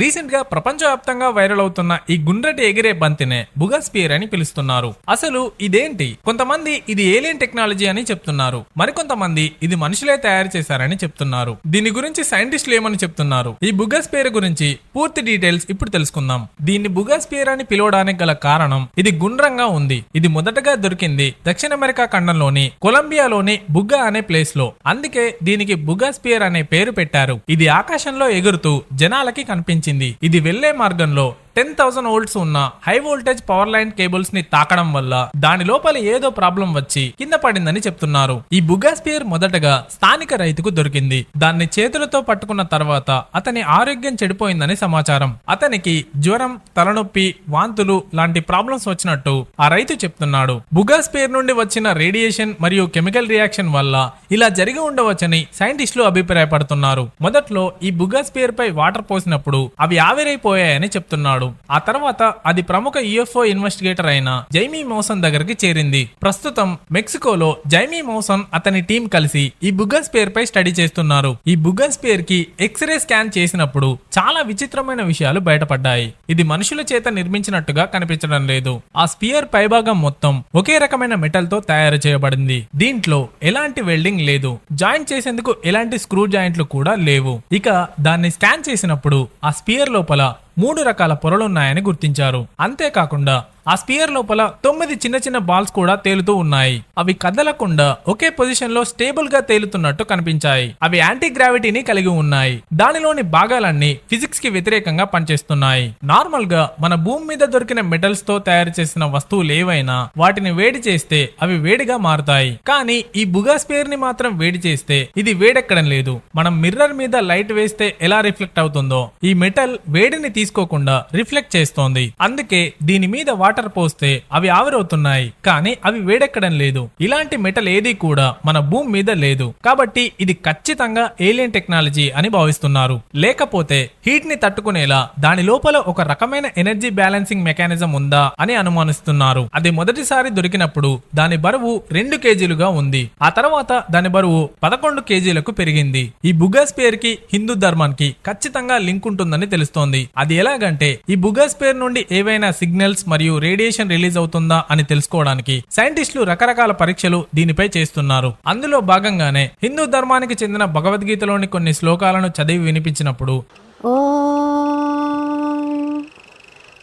రీసెంట్గా ప్రపంచవ్యాప్తంగా వైరల్ అవుతున్న ఈ గుండ్రటి ఎగిరే బంతినే బుగాస్పియర్ అని పిలుస్తున్నారు. అసలు ఇదేంటి? కొంతమంది ఇది ఏలియన్ టెక్నాలజీ అని చెప్తున్నారు. మరికొంతమంది ఇది మనుషులే తయారు చేశారని చెప్తున్నారు. దీని గురించి సైంటిస్టులు ఏమని చెప్తున్నారు? ఈ బుగాస్పియర్ గురించి పూర్తి డీటెయిల్స్ ఇప్పుడు తెలుసుకుందాం. దీన్ని బుగాస్పియర్ అని పిలవడానికి గల కారణం ఇది గుండ్రంగా ఉంది. ఇది మొదటగా దొరికింది దక్షిణ అమెరికా ఖండంలోని కొలంబియాలోని బుగ్గా అనే ప్లేస్లో అందుకే దీనికి బుగాస్పియర్ అనే పేరు పెట్టారు. ఇది ఆకాశంలో ఎగురుతూ జనాలకి కనిపించింది ఇది వెళ్ళే మార్గంలో టెన్ థౌసండ్ వోల్ట్స్ ఉన్న హై వోల్టేజ్ పవర్ లైన్ కేబుల్స్ని తాకడం వల్ల దాని లోపల ఏదో ప్రాబ్లం వచ్చి కింద పడిందని చెప్తున్నారు. ఈ బుగాస్పియర్ మొదటగా స్థానిక రైతుకు దొరికింది. దాన్ని చేతులతో పట్టుకున్న తర్వాత అతని ఆరోగ్యం చెడిపోయిందని సమాచారం. అతనికి జ్వరం తలనొప్పి వాంతులు లాంటి ప్రాబ్లమ్స్ వచ్చినట్టు ఆ రైతు చెప్తున్నాడు. బుగాస్పియర్ నుండి వచ్చిన రేడియేషన్ మరియు కెమికల్ రియాక్షన్ వల్ల ఇలా జరిగి ఉండవచ్చని సైంటిస్టులు అభిప్రాయపడుతున్నారు. మొదట్లో ఈ బుగాస్పియర్ పై వాటర్ పోసినప్పుడు అవి ఆవిరైపోయాయని చెప్తున్నాడు. ఆ తర్వాత అది ప్రముఖ యుఎఫ్ఓ ఇన్వెస్టిగేటర్ అయిన జైమీ మోసన్ దగ్గరికి చేరింది. ప్రస్తుతం మెక్సికోలో జైమీ మోసన్ అతని టీం కలిసి ఈ బుగాస్పియర్ పై స్టడీ చేస్తున్నారు. ఈ బుగాస్పియర్కి ఎక్స్రే స్కాన్ చేసినప్పుడు చాలా విచిత్రమైన విషయాలు బయటపడ్డాయి. ఇది మనుషుల చేత నిర్మించినట్టుగా కనిపించడం లేదు. ఆ స్పియర్ పైభాగం మొత్తం ఒకే రకమైన మెటల్తో తయారు చేయబడింది. దీంట్లో ఎలాంటి వెల్డింగ్ లేదు. జాయింట్ చేసేందుకు ఎలాంటి స్క్రూ జాయింట్లు కూడా లేవు. ఇక దాన్ని స్కాన్ చేసినప్పుడు ఆ స్పియర్ లోపల మూడు రకాల పొరలున్నాయని గుర్తించారు. అంతేకాకుండా ఆ స్పియర్ లోపల తొమ్మిది చిన్న చిన్న బాల్స్ కూడా తేలుతూ ఉన్నాయి. అవి కదలకుండా ఒకే పొజిషన్లో స్టేబుల్గా తేలుతున్నట్టు కనిపించాయి. అవి యాంటీ గ్రావిటీని కలిగి ఉన్నాయి. దానిలోని భాగాలన్నీ ఫిజిక్స్కి వ్యతిరేకంగా పనిచేస్తున్నాయి. నార్మల్గా మన భూమి మీద దొరికిన మెటల్స్తో తయారు చేసిన వస్తువులు ఏవైనా వాటిని వేడి చేస్తే అవి వేడిగా మారుతాయి. కానీ ఈ బుగా స్పియర్ని మాత్రం వేడి చేస్తే ఇది వేడెక్కడం లేదు. మనం మిర్రర్ మీద లైట్ వేస్తే ఎలా రిఫ్లెక్ట్ అవుతుందో ఈ మెటల్ వేడిని తీసుకోకుండా రిఫ్లెక్ట్ చేస్తోంది. అందుకే దీని మీద వాటర్ పోస్తే అవి ఆవిరవుతున్నాయి కానీ అవి వేడెక్కడం లేదు. ఇలాంటి మెటల్ ఏది కూడా మన భూమి మీద లేదు. కాబట్టి ఇది ఖచ్చితంగా ఏలియన్ టెక్నాలజీ అని భావిస్తున్నారు. లేకపోతే హీట్ని తట్టుకునేలా దాని లోపల ఒక రకమైన ఎనర్జీ బ్యాలెన్సింగ్ మెకానిజం ఉందా అని అనుమానిస్తున్నారు. అది మొదటిసారి దొరికినప్పుడు దాని బరువు రెండు కేజీలుగా ఉంది. ఆ తర్వాత దాని బరువు పదకొండు కేజీలకు పెరిగింది. ఈ బుగాస్పియర్కి హిందూ ధర్మానికి ఖచ్చితంగా లింక్ ఉంటుందని తెలుస్తోంది. అది ఎలాగంటే ఈ బుగాస్పియర్ నుండి ఏవైనా సిగ్నల్స్ మరియు రేడియేషన్ రిలీజ్ అవుతుందా అని తెలుసుకోవడానికి సైంటిస్టులు రకరకాల పరీక్షలు దీనిపై చేస్తున్నారు అందులో భాగంగానే హిందూ ధర్మానికి చెందిన భగవద్గీతలోని కొన్ని శ్లోకాలను చదివి వినిపించినప్పుడు ॐ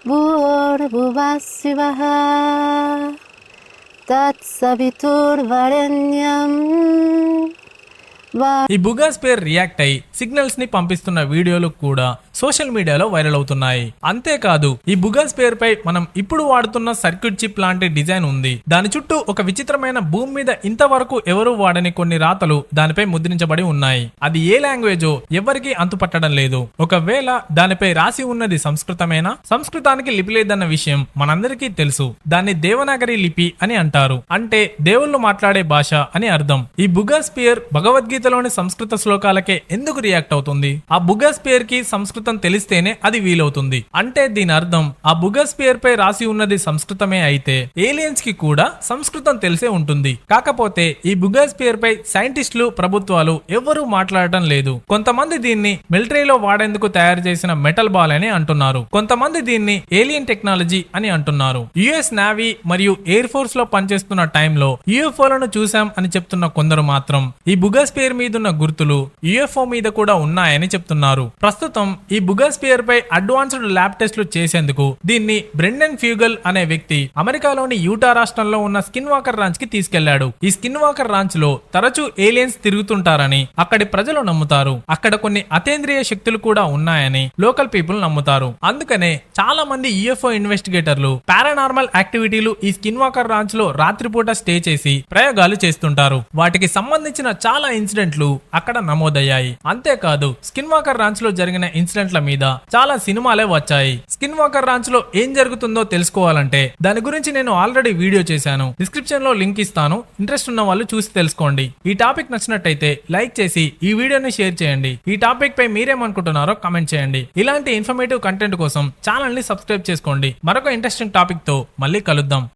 भूर्भुवः शिवः तत्सवितुर्वरेण्यं वा ఈ బుగాస్పేర్ రియాక్ట్ అయి సిగ్నల్స్ ని పంపిస్తున్న వీడియోలు కూడా సోషల్ మీడియాలో వైరల్ అవుతున్నాయి. అంతేకాదు ఈ బుగాస్పేర్ పై మనం ఇప్పుడు వాడుతున్న సర్క్యూట్ చిప్ లాంటి డిజైన్ ఉంది. దాని చుట్టూ ఒక విచిత్రమైన భూమి మీద ఇంతవరకు ఎవరు వాడని కొన్ని రాతలు దానిపై ముద్రించబడి ఉన్నాయి. అది ఏ లాంగ్వేజో ఎవరికీ అంతుపట్టడం లేదు. ఒకవేళ దానిపై రాసి ఉన్నది సంస్కృతమేనా? సంస్కృతానికి లిపి లేదన్న విషయం మనందరికీ తెలుసు. దాన్ని దేవనాగరి లిపి అని అంటారు. అంటే దేవుళ్ళు మాట్లాడే భాష అని అర్థం. ఈ బుగాస్పియర్ భగవద్గీతలోని సంస్కృత శ్లోకాలకే ఎందుకు రియాక్ట్ అవుతుంది? ఆ బుగాస్పియర్కి సంస్కృత తెలిస్తేనే అది వీలవుతుంది. అంటే దీని అర్థం ఆ బుగస్పియర్ పై రాసి ఉన్నది సంస్కృతమే అయితే ఏలియన్స్కి కూడా సంస్కృతం తెలిసే ఉంటుంది. కాకపోతే ఈ బుగస్పియర్ పై సైంటిస్టులు ప్రభుత్వాలు ఎవ్వరూ మాట్లాడటం లేదు. కొంతమంది దీన్ని మిలిటరీలో వాడేందుకు తయారు చేసిన మెటల్ బాల్ అని అంటున్నారు. కొంతమంది దీన్ని ఏలియన్ టెక్నాలజీ అని అంటున్నారు. యుఎస్ నావీ మరియు ఎయిర్ ఫోర్స్లో పనిచేస్తున్న టైంలో యుఎఫ్ఓలను చూశాం అని చెప్తున్న కొందరు మాత్రం ఈ బుగస్పియర్ మీదున్న గుర్తులు యుఎఫ్ఓ మీద కూడా ఉన్నాయని చెప్తున్నారు. ప్రస్తుతం ఈ బుగాస్పియర్ పై అడ్వాన్స్డ్ ల్యాబ్ టెస్ట్లు చేసేందుకు దీన్ని బ్రెండన్ ఫ్యూగల్ అనే వ్యక్తి అమెరికాలోని యూటా రాష్ట్రంలో ఉన్న స్కిన్ వాకర్ రాంచ్కి తీసుకెళ్ళాడు. ఈ స్కిన్ వాకర్ రాంచ్లో తరచూ ఏలియన్స్ తిరుగుతుంటారని అక్కడి ప్రజలు నమ్ముతారు. అక్కడ కొన్ని అతేంద్రియ శక్తులు కూడా ఉన్నాయని లోకల్ పీపుల్ నమ్ముతారు. అందుకనే చాలా మంది యుఎఫ్ఓ ఇన్వెస్టిగేటర్లు పారానార్మల్ యాక్టివిటీలు ఈ స్కిన్ వాకర్ రాంచ్లో రాత్రిపూట స్టే చేసి ప్రయోగాలు చేస్తుంటారు. వాటికి సంబంధించిన చాలా ఇన్సిడెంట్లు అక్కడ నమోదయ్యాయి. అంతేకాదు స్కిన్ వాకర్ రాంచ్లో జరిగిన ఇన్సిడెంట్ల మీద చాలా సినిమాలే వచ్చాయి. స్కిన్ వాకర్ రాంచ్లో ఏం జరుగుతుందో తెలుసుకోవాలంటే దాని గురించి నేను ఆల్రెడీ వీడియో చేశాను. డిస్క్రిప్షన్లో లింక్ ఇస్తాను. ఇంట్రెస్ట్ ఉన్న వాళ్ళు చూసి తెలుసుకోండి. ఈ టాపిక్ నచ్చినట్టయితే లైక్ చేసి ఈ వీడియోని షేర్ చేయండి. ఈ టాపిక్ పై మీరేమనుకుంటున్నారో కామెంట్ చేయండి. ఇలాంటి ఇన్ఫర్మేటివ్ కంటెంట్ కోసం ఛానల్ని సబ్స్క్రైబ్ చేసుకోండి. మరొక ఇంట్రెస్టింగ్ టాపిక్తో మళ్ళీ కలుద్దాం.